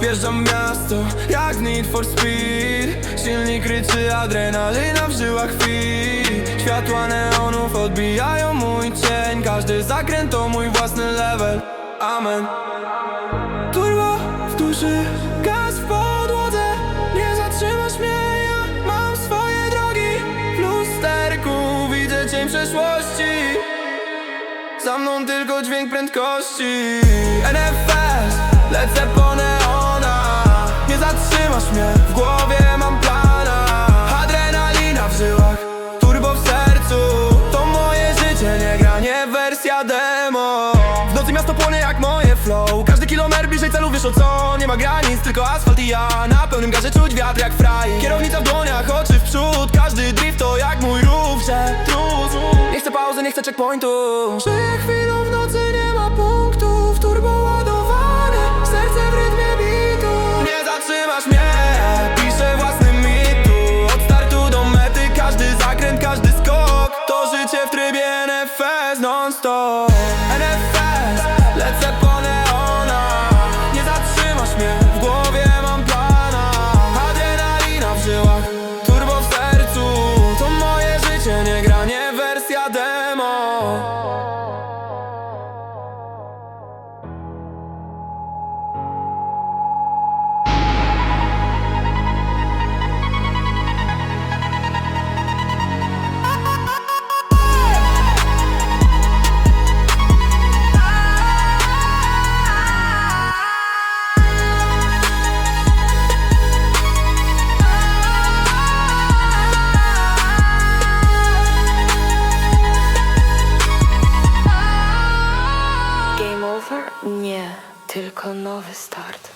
Wjeżdżam w miasto, jak Need for Speed. Silnik ryczy, adrenalina w żyłach krwi Światła neonów odbijają mój cień. Każdy zakręt to mój własny level. Amen. Turbo w duszy, gaz w podłodze. Nie zatrzymasz mnie, ja mam swoje drogi. W lusterku widzę cień przeszłości. Za mną tylko dźwięk prędkości. NFS, mnie, w głowie mam plana Adrenalina w żyłach, turbo w sercu To moje życie, nie gra, nie wersja demo. W nocy miasto płonie jak moje flow. Każdy kilometr bliżej celu, wiesz o co? Nie ma granic, tylko asfalt i ja. Na pełnym gazie czuć wiatr jak fraj. Kierownica w dłoniach, oczy w przód. Każdy drift to jak mój rów, że trud Nie chcę pauzy, nie chcę checkpointu Żyję chwilą w nocy, nie ma punktów. Turbo tylko nowy start.